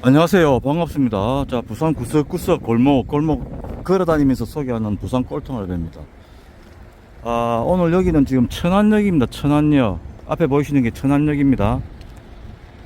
안녕하세요. 반갑습니다. 자, 부산 구석구석 골목, 골목 걸어다니면서 소개하는 부산 꼴통알배입니다. 아, 오늘 여기는 지금 천안역입니다. 천안역. 앞에 보이시는 게 천안역입니다.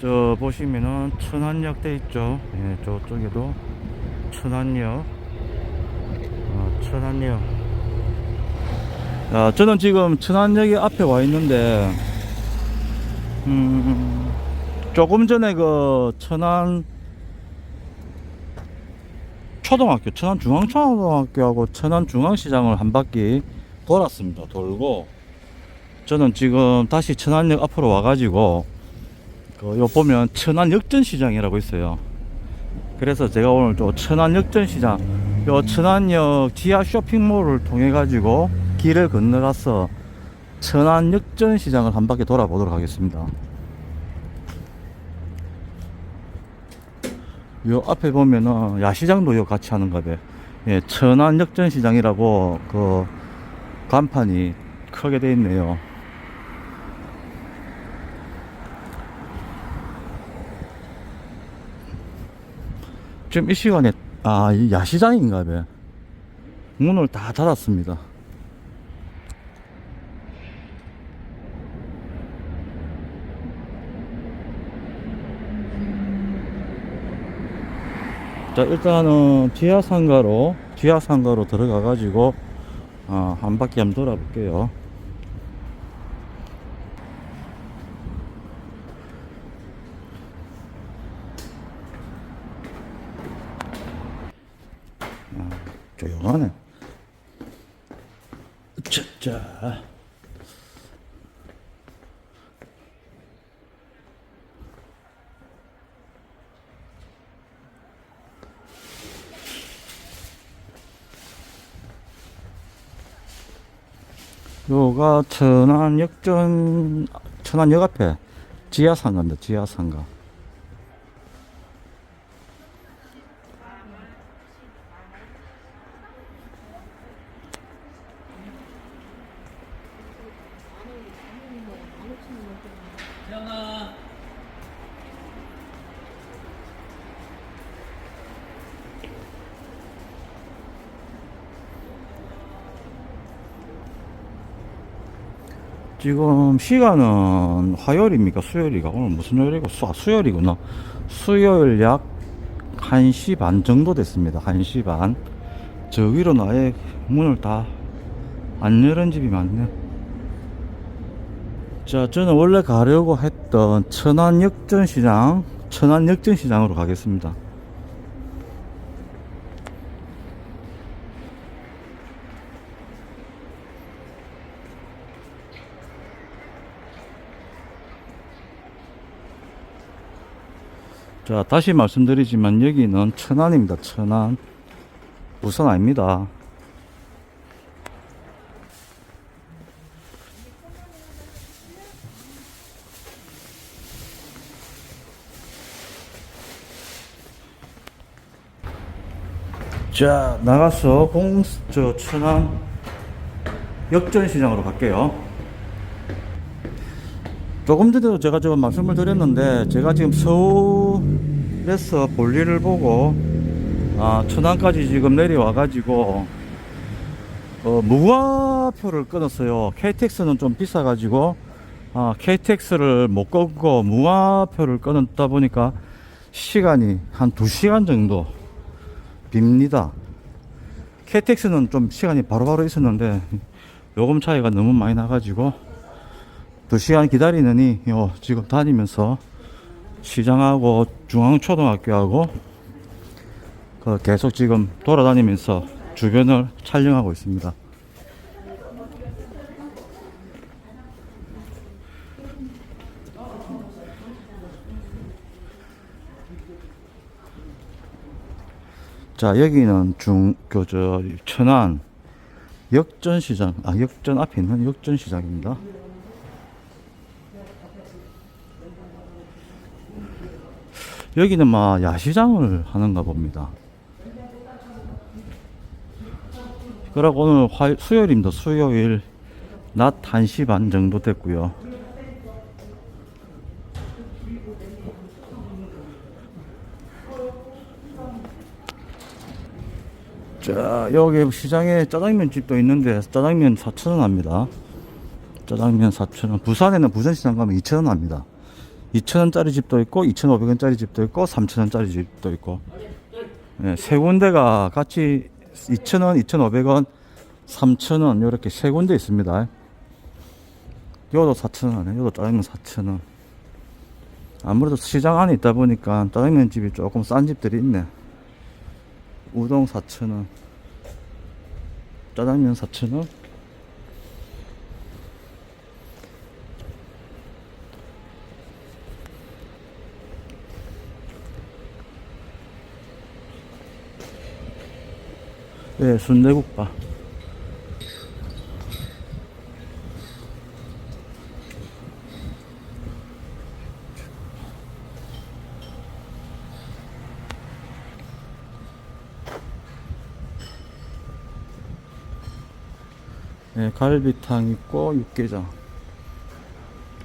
저, 보시면은 천안역 돼 있죠. 예, 저쪽에도 천안역. 아, 천안역. 아, 저는 지금 천안역에 앞에 와 있는데, 음, 조금 전에 그 천안 초등학교, 천안 중앙초등학교하고 천안 중앙시장을 한 바퀴 돌았습니다. 돌고 저는 지금 다시 천안역 앞으로 와가지고 그요 보면 천안역전시장이라고 있어요. 그래서 제가 오늘 또 천안역전시장, 요 천안역 지하 쇼핑몰을 통해 가지고 길을 건너가서 천안역전시장을 한 바퀴 돌아보도록 하겠습니다. 요 앞에 보면은 야시장도 요 같이 하는가 봐. 예, 천안 역전시장이라고 그 간판이 크게 돼 있네요. 지금 이 시간에 아, 이 야시장인가 봐. 문을 다 닫았습니다. 자 일단은 지하상가로 지하상가로 들어가 가지고 어, 한 바퀴 한번 돌아볼게요 아, 조용하네 자, 자. 요가 천안역전 천안역 앞에 지하상가입니다. 지하상가 지금 시간은 화요일입니까? 수요일이가? 오늘 무슨 요일이고? 수, 아, 수요일이구나. 수요일 약 1시 반 정도 됐습니다. 1시 반 저 위로는 아예 문을 다 안 열은 집이 많네. 자 저는 원래 가려고 했던 천안역전시장 천안역전시장으로 가겠습니다 자, 다시 말씀드리지만 여기는 천안입니다. 천안. 부산 아닙니다. 자, 나가서 공, 저, 천안 역전시장으로 갈게요. 조금 전에도 제가 저 말씀을 드렸는데 제가 지금 서울에서 볼일을 보고 아, 천안까지 지금 내려와 가지고 어, 무화표를 끊었어요. KTX는 좀 비싸 가지고 아, KTX를 못 끊고 무화표를 끊었다 보니까 시간이 한 2시간 정도 빕니다. KTX는 좀 시간이 바로바로 있었는데 요금 차이가 너무 많이 나가지고 두 시간 기다리느니 요 지금 다니면서 시장하고 중앙초등학교하고 그 계속 지금 돌아다니면서 주변을 촬영하고 있습니다. 자 여기는 중교저 천안 역전시장 아 역전 앞에 있는 역전시장입니다. 여기는 막 야시장을 하는가 봅니다. 그러고 오늘 화, 수요일입니다. 수요일 낮 1시 반 정도 됐고요. 자 여기 시장에 짜장면 집도 있는데 짜장면 4천원 합니다. 짜장면 4천원 부산에는 부산시장 가면 2천원 합니다. 2,000원짜리 집도 있고 2,500원짜리 집도 있고 3,000원짜리 집도 있고 예, 세 군데가 같이 2,000원, 2,500원, 3,000원 이렇게 세 군데 있습니다. 요도 4,000원 하네. 요도 짜장면 4,000원. 아무래도 시장 안에 있다 보니까 짜장면 집이 조금 싼 집들이 있네. 우동 4,000원. 짜장면 4,000원. 네, 순대국밥. 네, 갈비탕 있고 육개장.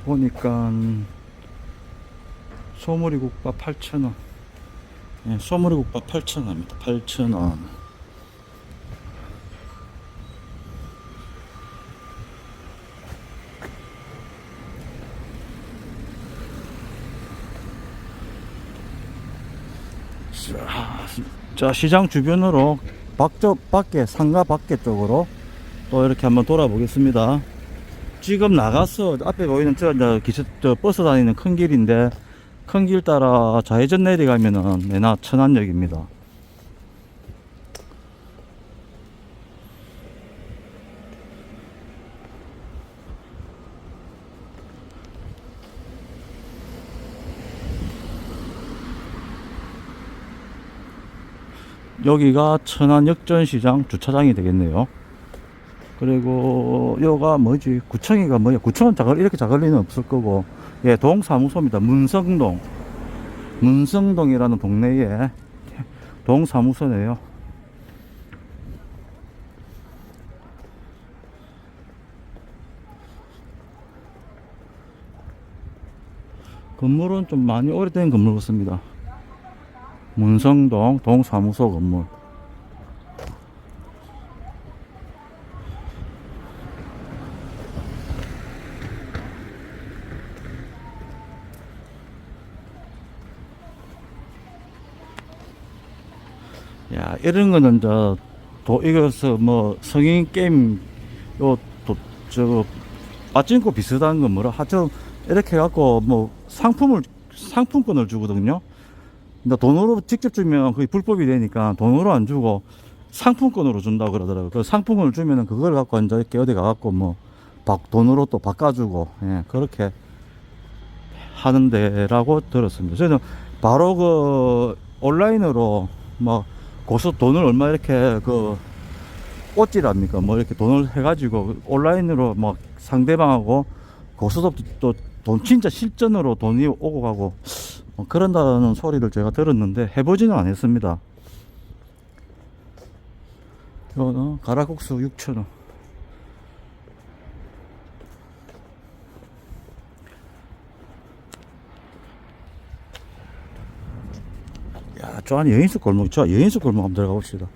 보니까 소머리 국밥 8,000원. 네, 소머리 국밥 8,000원입니다. 8,000원. 자, 자, 시장 주변으로 밖저 밖에 상가 밖에 쪽으로 또 이렇게 한번 돌아보겠습니다. 지금 나가서 앞에 보이는 저, 저, 기차, 저 버스 다니는 큰 길인데 큰 길 따라 좌회전 내려가면은 내나 천안역입니다. 여기가 천안역전시장 주차장이 되겠네요. 그리고 여가 뭐지? 구청이가 뭐야? 구청은 작을 이렇게 작을 리는 없을 거고. 예 동사무소입니다. 문성동. 문성동이라는 동네에 동사무소네요. 건물은 좀 많이 오래된 건물 같습니다 문성동 동사무소 건물 야, 이런 거는 저, 도, 이거서 뭐, 성인 게임, 요, 도, 저거, 빠진코 비슷한 거 뭐라 하여튼, 이렇게 해갖고, 뭐, 상품을, 상품권을 주거든요. 근데 돈으로 직접 주면 그게 불법이 되니까 돈으로 안 주고 상품권으로 준다고 그러더라고요. 그 상품권을 주면은 그걸 갖고 이제 이렇게 어디 가갖고 뭐, 박, 돈으로 또 바꿔주고, 예, 그렇게 하는 데라고 들었습니다. 저는 바로 그, 온라인으로, 뭐, 고서 돈을 얼마 이렇게 그 꽃질합니까? 뭐 이렇게 돈을 해가지고 온라인으로 막 상대방하고 고스톱 또돈 진짜 실전으로 돈이 오고 가고 뭐 그런다는 소리를 제가 들었는데 해보지는 않았습니다. 이거는 가라국수 6,000원. 야, 저 안에 여인숙 골목, 저 여인숙 골목 한번 들어가 봅시다.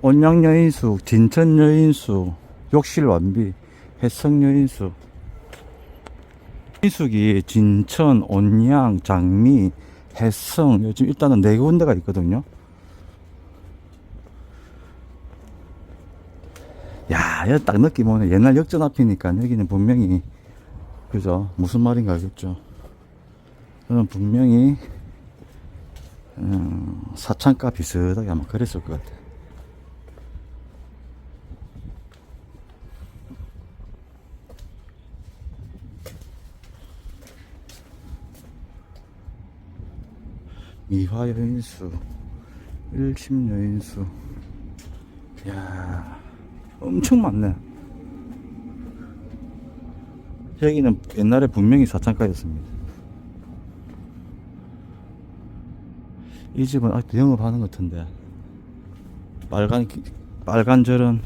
온양 여인숙, 진천 여인숙, 욕실 완비, 해성 여 인숙. 여인숙이 진천, 온양, 장미, 해성, 요즘 일단은 네 군데가 있거든요. 야, 여기 딱 느낌 오네. 옛날 역전 앞이니까 여기는 분명히 그죠? 무슨 말인가 알겠죠? 저는 분명히 음, 사창가 비슷하게 아마 그랬을 것 같아. 미화 여인수, 일심 여인수. 야, 엄청 많네. 여기는 옛날에 분명히 사창가였습니다. 이 집은 아직도 영업하는 것 같은데. 빨간, 기- 빨간 절은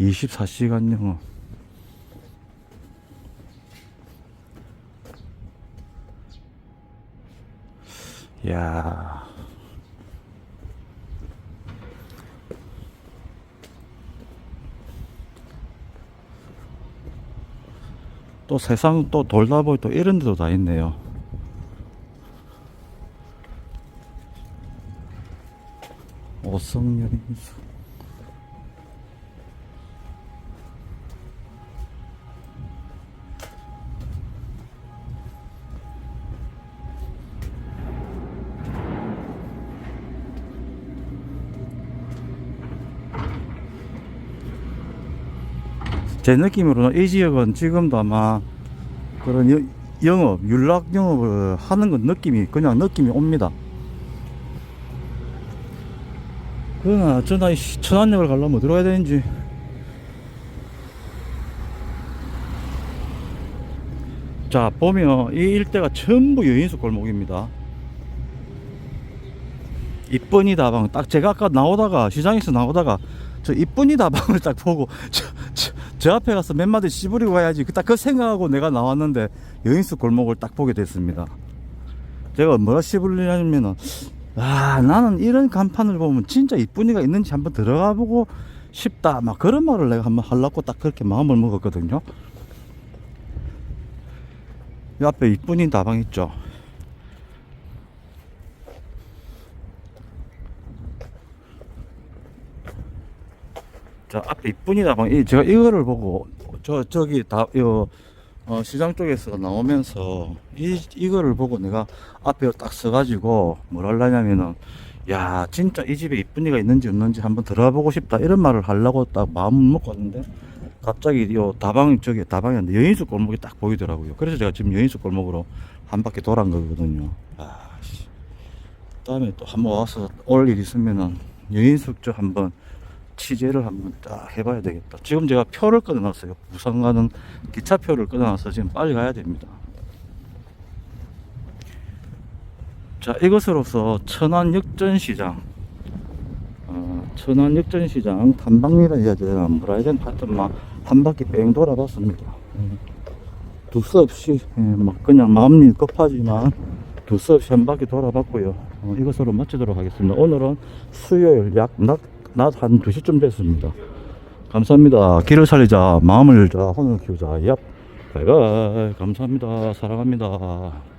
24시간 영업. 야. 또 세상 또 돌다 보니 또 이런 데도 다 있네요. 오성여인수. 제 느낌으로는 이 지역은 지금도 아마 그런 여- 영업, 윤락 영업을 하는 건 느낌이, 그냥 느낌이 옵니다. 그러나 저나 천안역을 가려면 어디로 가야 되는지. 자, 보면 이 일대가 전부 여인수 골목입니다. 이쁜이 다방 딱 제가 아까 나오다가 시장에서 나오다가 저 이쁜이 다방을 딱 보고 저, 저, 저 앞에 가서 몇 마디 씹으리고 가야지. 딱 그 생각하고 내가 나왔는데 여인수 골목을 딱 보게 됐습니다. 제가 뭐라 씹으려냐면은 아 나는 이런 간판을 보면 진짜 이쁜이가 있는지 한번 들어가 보고 싶다. 막 그런 말을 내가 한번 하려고 딱 그렇게 마음을 먹었거든요. 이 앞에 이쁜이 다방 있죠 자 앞에 이쁜이다 방 이- 제가 이거를 보고 저 저기 다 요, 어, 시장 쪽에서 나오면서 이 이거를 보고 내가 앞에 딱 서가지고 뭘 하려냐면은 야 진짜 이 집에 이쁜이가 있는지 없는지 한번 들어가 보고 싶다 이런 말을 하려고 딱 마음을 먹고 왔는데 갑자기 요 다방 쪽에 다방에 여인숙 골목이 딱 보이더라고요. 그래서 제가 지금 여인숙 골목으로 한 바퀴 돌아온 거거든요. 아 씨. 다음에 또 한번 와서 올 일 있으면은 여인숙 쪽 한번 취재를 한번 딱 해봐야 되겠다. 지금 제가 표를 끊어놨어요. 부산 가는 기차표를 끊어놔서 지금 빨리 가야 됩니다. 자, 이것으로서 천안 역전시장, 어, 천안 역전시장 탐방이라 해야 되나 뭐라 해야 되나 하여튼 막 한 바퀴 뺑 돌아봤습니다. 음, 두서 없이 예, 막 그냥 마음이 급하지만 두서 없이 한 바퀴 돌아봤고요. 어, 이것으로 마치도록 하겠습니다. 오늘은 수요일 약 낮 낮 한 2시쯤 됐습니다. 감사합니다. 길을 살리자, 마음을 열자, 혼을 키우자. 얍. 바이바이. 감사합니다. 사랑합니다.